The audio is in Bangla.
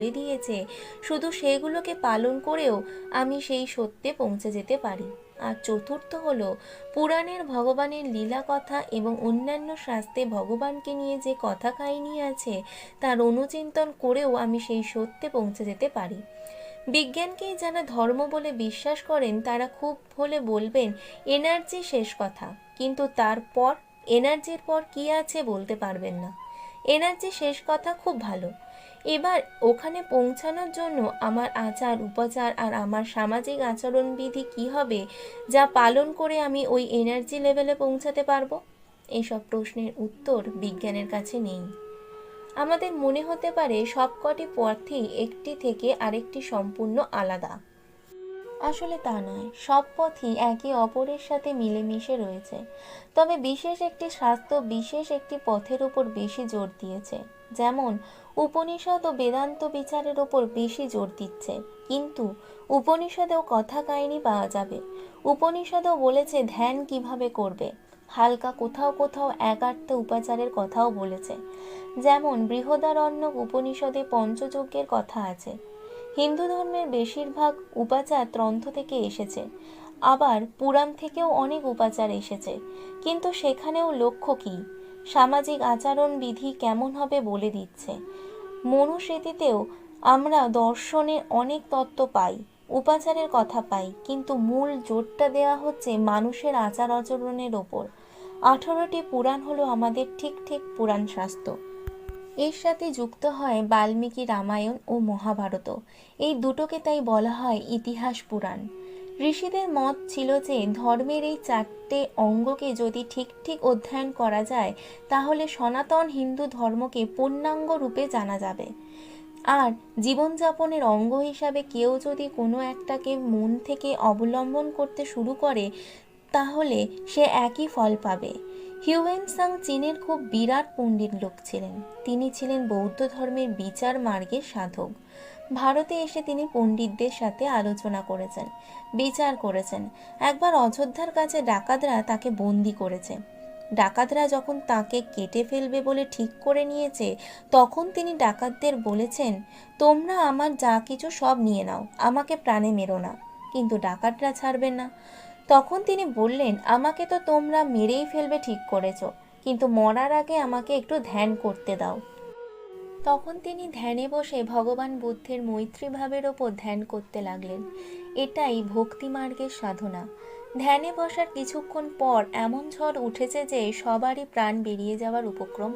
বলে দিয়েছে, শুধু সেগুলোকে পালন করেও আমি সেই সত্যে পৌঁছে যেতে পারি। আর চতুর্থ হল, পুরাণের ভগবানের লীলা কথা এবং অন্যান্য শাস্ত্রে ভগবানকে নিয়ে যে কথা কাহিনী আছে, তার অনুচিন্তন করেও আমি সেই সত্যে পৌঁছে যেতে পারি। বিজ্ঞানকেই যারা ধর্ম বলে বিশ্বাস করেন, তারা খুব হলে বলবেন, এনার্জি শেষ কথা। কিন্তু তারপর, এনার্জির পর কি আছে বলতে পারবেন না। এনার্জি শেষ কথা খুব ভালো। এবার ওখানে পৌঁছানোর জন্য আমার আচার, উপচার আর আমার সামাজিক আচরণবিধি কি হবে যা পালন করে আমি ওই এনার্জি লেভেলে পৌঁছাতে পারব? এইসব প্রশ্নের উত্তর বিজ্ঞানের কাছে নেই। আমাদের মনে হতে পারে সবকটি পথই একটি থেকে আরেকটি সম্পূর্ণ আলাদা। আসলে তা নয়, সব পথই একে অপরের সাথে মিলেমিশে রয়েছে। তবে বিশেষ একটি স্বাস্থ্য বিশেষ একটি পথের ওপর বেশি জোর দিয়েছে। যেমন, উপনিষদ ও বেদান্ত বিচারের ওপর বেশি জোর দিচ্ছে। কিন্তু, উপনিষদেও কথা কাহিনী পাওয়া যাবে। উপনিষদেও বলেছে ধ্যান কীভাবে করবে। হালকা কোথাও কোথাও একার্থ উপাচারের কথাও বলেছে। যেমন, বৃহদারণ্যক উপনিষদে পঞ্চযজ্ঞের কথা আছে। হিন্দু ধর্মের বেশিরভাগ উপাচার ত্রন্থ থেকে এসেছে। আবার পুরাণ থেকেও অনেক উপাচার এসেছে। কিন্তু সেখানেও লক্ষ্য কী? সামাজিক আচরণ বিধি কেমন হবে বলে দিচ্ছে। মনুস্মৃতিতেও আমরা দর্শনের অনেক তত্ত্ব পাই, উপাচারের কথা পাই, কিন্তু মূল জোরটা দেওয়া হচ্ছে মানুষের আচার আচরণের ওপর। আঠারোটি পুরাণ হলো আমাদের ঠিক ঠিক পুরাণ শাস্ত্র এর সাথে যুক্ত হয় বাল্মীকি রামায়ণ ও মহাভারত। এই দুটোকে তাই বলা হয় ইতিহাস পুরাণ। ঋষিদের মত ছিল যে, ধর্মের এই চারটে অঙ্গকে যদি ঠিক ঠিক অধ্যয়ন করা যায়, তাহলে সনাতন হিন্দু ধর্মকে পূর্ণাঙ্গ রূপে জানা যাবে। আর জীবনযাপনের অঙ্গ হিসাবে কেউ যদি কোনো একটাকে মন থেকে অবলম্বন করতে শুরু করে তাহলে সে একই ফল পাবে। হিউয়েন সাং চীনের খুব বিরাট পণ্ডিত লোক ছিলেন। তিনি ছিলেন বৌদ্ধ ধর্মের বিচার মার্গের সাধক। ভারতে এসে তিনি পণ্ডিতদের সাথে আলোচনা করেছেন, বিচার করেছেন। একবার অযোধ্যার কাছে ডাকাতরা তাকে বন্দি করেছে। ডাকাতরা যখন তাকে কেটে ফেলবে বলে ঠিক করে নিয়েছে, তখন তিনি ডাকাতদের বলেছেন, তোমরা আমার যা কিছু সব নিয়ে নাও, আমাকে প্রাণে মেরো না। কিন্তু ডাকাতরা ছাড়বেন না। তখন তিনি বললেন, আমাকে তো তোমরা মেরেই ফেলবে ঠিক করেছ, কিন্তু মরার আগে আমাকে একটু ধ্যান করতে দাও। তখন তিনি ধ্যানে বসে ভগবান বুদ্ধের মৈত্রী ভাবের ওপর ধ্যান করতে লাগলেন। এটাই ভক্তি মার্গের সাধনা। ধ্যানে বসার কিছুক্ষণ পর এমন ঝড় উঠেছে যে সবারই প্রাণ বেরিয়ে যাওয়ার উপক্রম